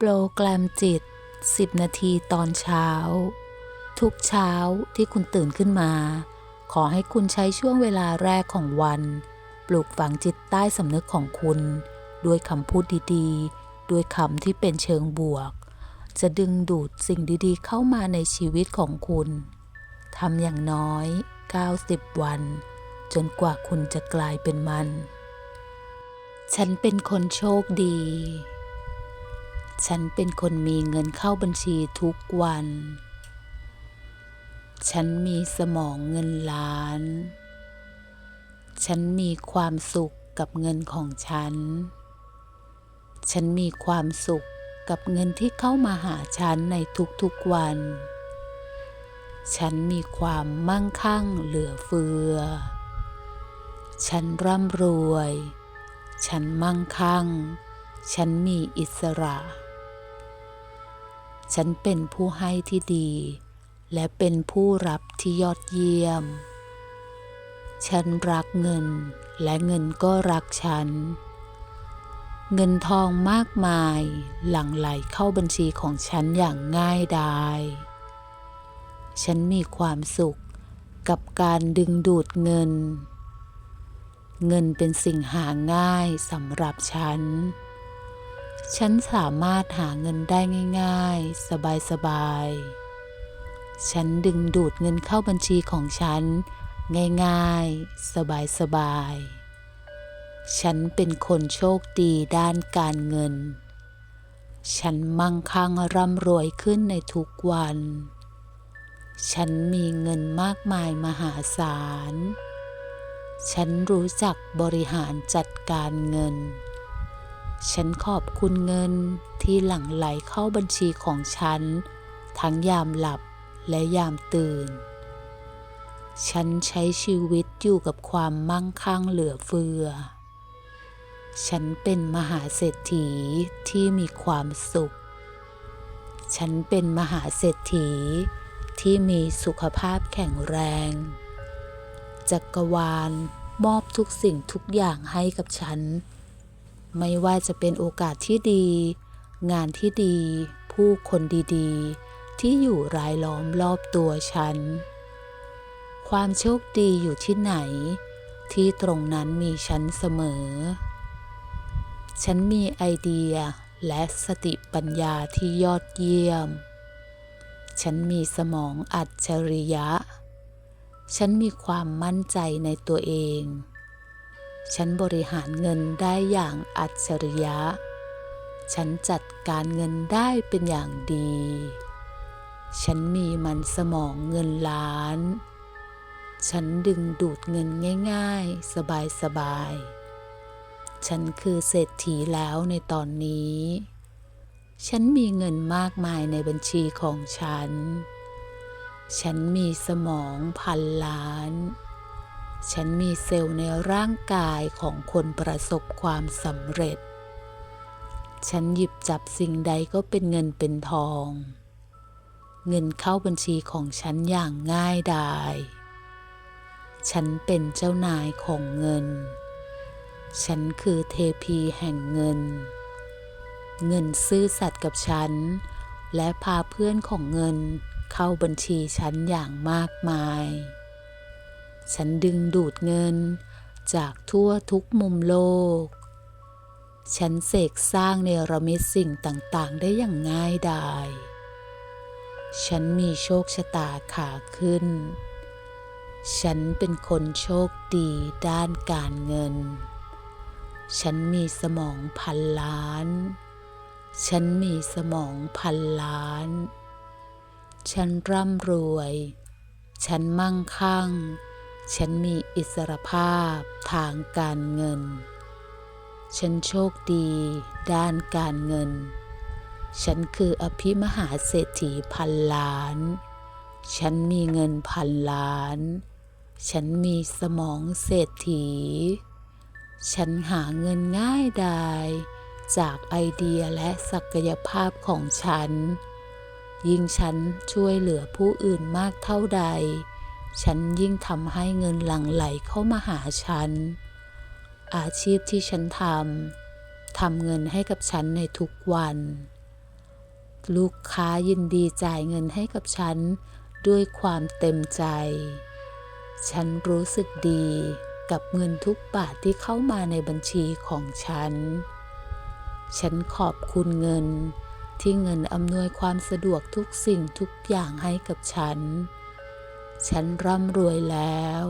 โปรแกรมจิต 10 นาทีตอนเช้า ทุกเช้าที่คุณตื่นขึ้นมา ขอให้คุณใช้ช่วงเวลาแรกของวัน ปลูกฝังจิตใต้สำนึกของคุณ ด้วยคำพูดดีๆ ด้วยคำที่เป็นเชิงบวก จะดึงดูดสิ่งดีๆ เข้ามาในชีวิตของคุณทำอย่างน้อย 90 วัน จนกว่าคุณจะกลายเป็นมัน ฉันเป็นคนโชคดี ฉันเป็นคนมีเงินเข้าบัญชีทุกวัน ฉันมีสมองเงินล้าน ฉันมีความสุขกับเงินของฉัน ฉันมีความสุขกับเงินที่เข้ามาหาฉันในทุกๆวัน ฉันมีความมั่งคั่งเหลือเฟือ ฉันร่ำรวย ฉันมั่งคั่ง ฉันมีอิสระ ฉันเป็นผู้ให้ที่ดี และเป็นผู้รับที่ยอดเยี่ยม ฉันรักเงิน และเงินก็รักฉัน เงินทองมากมายหลั่งไหลเข้าบัญชีของฉันอย่างง่ายดายฉันมีความสุขกับการดึงดูดเงิน เงินเป็นสิ่งหาง่ายสำหรับฉัน ฉันสามารถหาเงินได้ง่าย ๆ สบายๆ ฉันดึงดูดเงินเข้าบัญชีของฉัน ง่ายๆ สบายๆ ฉันเป็นคนโชคดีด้านการเงิน ฉันมั่งคั่งร่ำรวยขึ้นในทุกวัน ฉันมีเงินมากมายมหาศาล ฉันรู้จักบริหารจัดการเงิน ฉันขอบคุณเงินที่หลั่งไหลเข้าบัญชีของฉัน ทั้งยามหลับและยามตื่น ฉันใช้ชีวิตอยู่กับความมั่งคั่งเหลือเฟือ ฉันเป็นมหาเศรษฐีที่มีความสุข ฉันเป็นมหาเศรษฐีที่มีสุขภาพแข็งแรง จักรวาลมอบทุกสิ่งทุกอย่างให้กับฉัน ไม่ว่าจะเป็นโอกาสที่ดี งานที่ดี ผู้คนดีๆ ที่อยู่รายล้อมรอบตัวฉัน ความโชคดีอยู่ที่ไหน ที่ตรงนั้นมีฉันเสมอ ฉันมีไอเดียและสติปัญญาที่ยอดเยี่ยม ฉันมีสมองอัจฉริยะ ฉันมีความมั่นใจในตัวเอง ฉันบริหารเงินได้อย่างอัจฉริยะ ฉันจัดการเงินได้เป็นอย่างดี ฉันมีมันสมองเงินล้าน ฉันดึงดูดเงินง่าย ๆ สบาย ๆ ฉันคือเศรษฐีแล้วในตอนนี้ ฉันมีเงินมากมายในบัญชีของฉัน ฉันมีสมองพันล้าน ฉันมีเซลล์ในร่างกายของคนประสบความสำเร็จ ฉันหยิบจับสิ่งใดก็เป็นเงินเป็นทอง เงินเข้าบัญชีของฉันอย่างง่ายดาย ฉันเป็นเจ้านายของเงิน ฉันคือเทพีแห่งเงิน เงินซื่อสัตย์กับฉัน และพาเพื่อนของเงินเข้าบัญชีฉันอย่างมากมาย ฉันดึงดูดเงิน จากทั่วทุกมุมโลก ฉันเสกสร้างเนรมิตสิ่งต่างๆ ได้อย่างง่ายดายฉันมีโชคชะตาขาขึ้น ฉันเป็นคนโชคดีด้านการเงิน ฉันมีสมองพันล้าน ฉันมีสมองพันล้าน ฉันร่ำรวย ฉันมั่งคั่ง ฉันมีอิสรภาพทางการเงิน ฉันโชคดีด้านการเงิน ฉันคืออภิมหาเศรษฐีพันล้าน ฉันมีเงินพันล้าน ฉันมีสมองเศรษฐี ฉันหาเงินง่ายดายจากไอเดียและศักยภาพของฉัน ยิ่งฉันช่วยเหลือผู้อื่นมากเท่าใด ฉันยิ่งทำให้เงินหลั่งไหลเข้ามาหาฉัน อาชีพที่ฉันทำทำเงินให้กับฉันในทุกวัน ลูกค้ายินดีจ่ายเงินให้กับฉันด้วยความเต็มใจ ฉันรู้สึกดีกับเงินทุกบาทที่เข้ามาในบัญชีของฉัน ฉันขอบคุณเงินที่เงินอำนวยความสะดวกทุกสิ่งทุกอย่างให้กับฉัน ฉันร่ำรวยแล้ว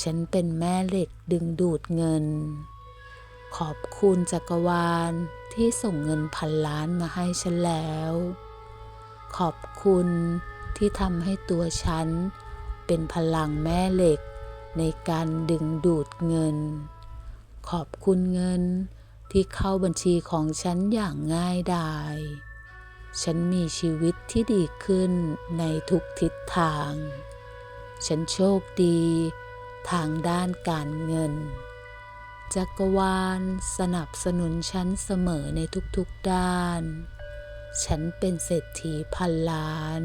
ฉันเป็นแม่เหล็กดึงดูดเงิน ขอบคุณจักรวาลที่ส่งเงินพันล้านมาให้ฉันแล้ว ขอบคุณที่ทำให้ตัวฉัน เป็นพลังแม่เหล็กในการดึงดูดเงิน ขอบคุณเงินที่เข้าบัญชีของฉันอย่างง่ายดาย ฉันมีชีวิตที่ดีขึ้นในทุกทิศทาง ฉันโชคดี ทางด้านการเงิน จักรวาลสนับสนุนฉันเสมอในทุกๆด้าน ฉันเป็นเศรษฐีพันล้าน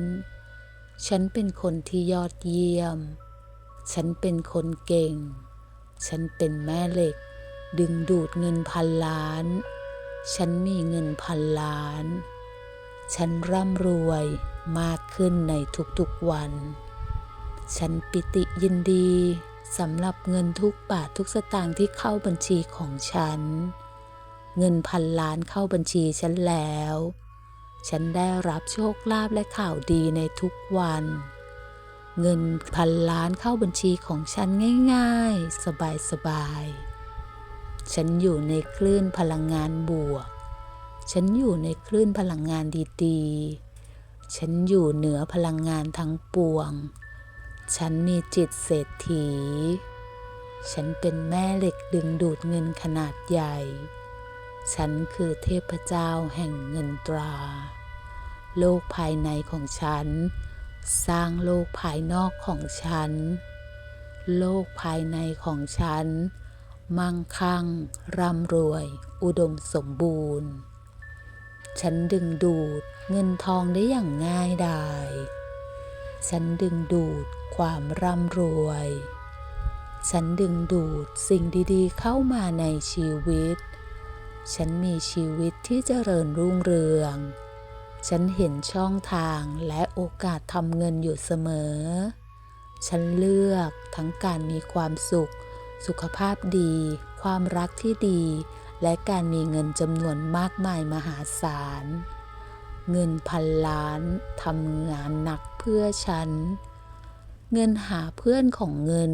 ฉันเป็นคนที่ยอดเยี่ยม ฉันเป็นคนเก่ง ฉันเป็นแม่เหล็ก ดึงดูดเงินพันล้าน ฉันมีเงินพันล้าน ฉันร่ำรวยมากขึ้นในทุกๆวัน ฉันปิติยินดีสำหรับเงินทุกบาททุกสตางค์ที่เข้าบัญชีของฉัน เงินพันล้านเข้าบัญชีฉันแล้ว ฉันได้รับโชคลาภและข่าวดีในทุกวัน เงินพันล้านเข้าบัญชีของฉันง่าย ๆ สบายๆ ฉันอยู่ในคลื่นพลังงานบวก ฉันอยู่ในคลื่นพลังงานดีๆ ฉันอยู่เหนือพลังงานทั้งปวง ฉันมีจิตเศรษฐี ฉันเป็นแม่เหล็กดึงดูดเงินขนาดใหญ่ ฉันคือเทพเจ้าแห่งเงินตรา โลกภายในของฉัน สร้างโลกภายนอกของฉัน โลกภายในของฉัน มั่งคั่ง ร่ำรวย อุดมสมบูรณ์ ฉันดึงดูดเงินทองได้อย่างง่ายดาย ฉันดึงดูดความร่ำรวย ฉันดึงดูดสิ่งดีๆ เข้ามาในชีวิต ฉันมีชีวิตที่เจริญรุ่งเรือง ฉันเห็นช่องทางและโอกาสทำเงินอยู่เสมอ ฉันเลือกทั้งการมีความสุข สุขภาพดี ความรักที่ดี และการมีเงินจำนวนมากมายมหาศาล เงินพันล้านทำงานหนักเพื่อฉัน เงินหาเพื่อนของเงิน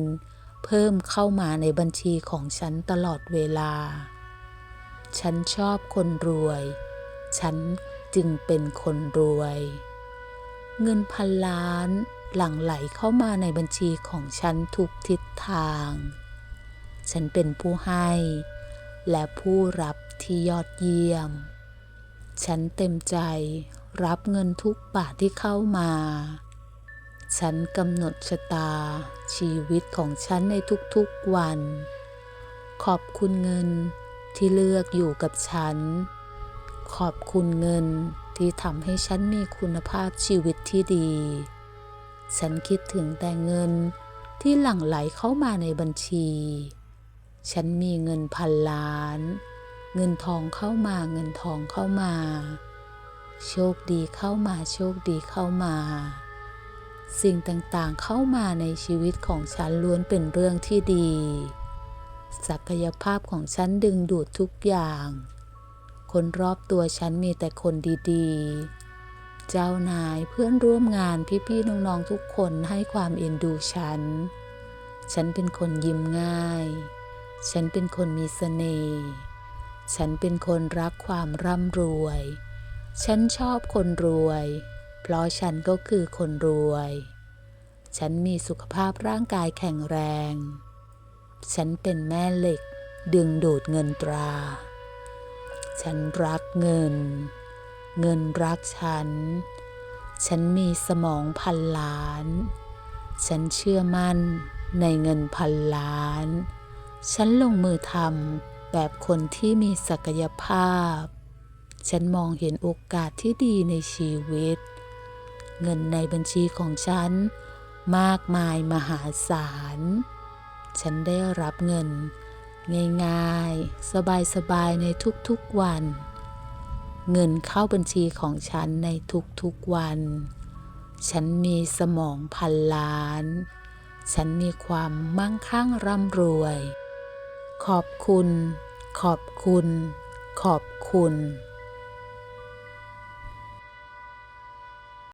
เพิ่มเข้ามาในบัญชีของฉันตลอดเวลา ฉันชอบคนรวย ฉันจึงเป็นคนรวย เงินพันล้านหลั่งไหลเข้ามาในบัญชีของฉันทุกทิศทาง ฉันเป็นผู้ให้ และผู้รับที่ยอดเยี่ยม ฉันเต็มใจรับเงินทุกบาทที่เข้ามา ฉันกำหนดชะตาชีวิตของฉันในทุกๆวัน ขอบคุณเงินที่เลือกอยู่กับฉัน ขอบคุณเงินที่ทำให้ฉันมีคุณภาพชีวิตที่ดี ฉันคิดถึงแต่เงินที่หลั่งไหลเข้ามาในบัญชี ฉันมีเงินพันล้าน เงินทองเข้ามาเงินทองเข้ามา โชคดีเข้ามาโชคดีเข้ามา สิ่งต่างๆเข้ามาในชีวิตของฉันล้วนเป็นเรื่องที่ดี ศักยภาพของฉันดึงดูดทุกอย่าง คนรอบตัวฉันมีแต่คนดีๆ เจ้านายเพื่อนร่วมงานพี่ๆน้องๆทุกคนให้ความเอ็นดูฉัน ฉันเป็นคนยิ้มง่าย ฉันเป็นคนมีเสน่ห์ ฉันเป็นคนรักความร่ำรวย ฉันชอบคนรวย เพราะฉันก็คือคนรวย ฉันมีสุขภาพร่างกายแข็งแรง ฉันเป็นแม่เหล็ก ดึงดูดเงินตรา ฉันรักเงิน เงินรักฉัน ฉันมีสมองพันล้าน ฉันเชื่อมั่นในเงินพันล้าน ฉันลงมือทำแบบคนที่มีศักยภาพ ฉันมองเห็นโอกาสที่ดีในชีวิต เงินในบัญชีของฉันมากมายมหาศาล ฉันได้รับเงิน ง่ายๆ สบายๆ ในทุกๆวัน เงินเข้าบัญชีของฉันในทุกๆวัน ฉันมีสมองพันล้าน ฉันมีความมั่งคั่งร่ำรวย ขอบคุณ ขอบคุณ ขอบคุณ